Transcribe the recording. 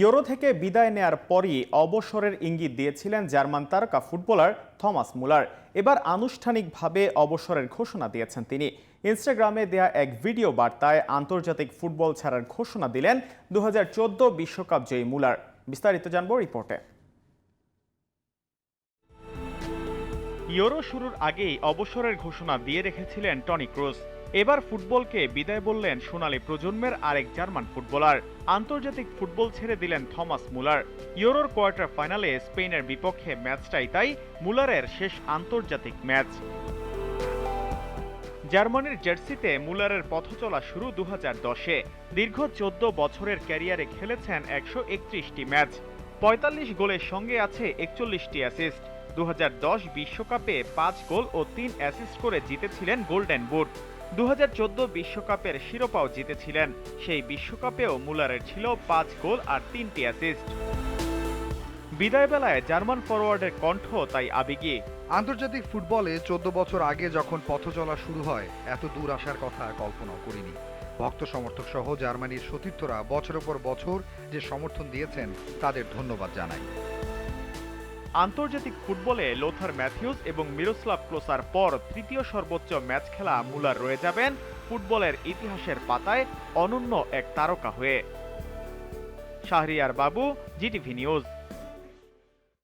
Euro থেকে বিদায় নেয়ার পরই অবসরের ইঙ্গিত দিয়েছিলেন জার্মান তারকা ফুটবলার থমাস মুলার। এবার আনুষ্ঠানিকভাবে অবসরের ঘোষণা দিয়েছেন তিনি। ইনস্টাগ্রামে দেয়া এক ভিডিও বার্তায় আন্তর্জাতিক ফুটবল ছাড়ার ঘোষণা দিলেন দু বিশ্বকাপ জয়ী মুলার। বিস্তারিত জানব রিপোর্টে। ইউরো শুরুর আগেই অবসরের ঘোষণা দিয়ে রেখেছিলেন টনি ক্রুস এবার ফুটবলকে বিদায় বললেন সোনালী প্রজন্মের আরেক জার্মান ফুটবলার। আন্তর্জাতিক ফুটবল ছেড়ে দিলেন থমাস মুলার। ইউরোর কোয়ার্টার ফাইনালে স্পেনের বিপক্ষে ম্যাচটাই তাই মুলারের শেষ আন্তর্জাতিক ম্যাচ। জার্মানির জার্সিতে মুলারের পথ চলা শুরু দু দশে। দীর্ঘ চোদ্দ বছরের ক্যারিয়ারে খেলেছেন একশো ম্যাচ। পঁয়তাল্লিশ গোলের সঙ্গে আছে একচল্লিশটি অ্যাসিস্ট। দু বিশ্বকাপে পাঁচ গোল ও তিন অ্যাসিস্ট করে জিতেছিলেন গোল্ডেন বুট দু বিশ্বকাপের শিরোপাও জিতেছিলেন। সেই বিশ্বকাপেও মুলারের ছিল পাঁচ গোল আর তিনটি অ্যাসিস্ট বিদায় বেলায় জার্মান ফরওয়ার্ডের কণ্ঠ, তাই আবেগী। আন্তর্জাতিক ফুটবলে চোদ্দ বছর আগে যখন পথ চলা শুরু হয়, এত দূর আসার কথা কল্পনাও করিনি। ভক্ত সমর্থক সহ জার্মানির সতীর্থরা বছরের পর বছর যে সমর্থন দিয়েছেন, তাদের ধন্যবাদ জানাই। আন্তর্জাতিক ফুটবলে লোথার ম্যাথিউস এবং মিরোস্লাভ ক্লোসার পর তৃতীয় সর্বোচ্চ ম্যাচ খেলা মুলার রয়ে যাবেন ফুটবলের ইতিহাসের পাতায় অনন্য এক তারকা হয়ে। শাহরিয়ার বাবু, জিটিভি নিউজ।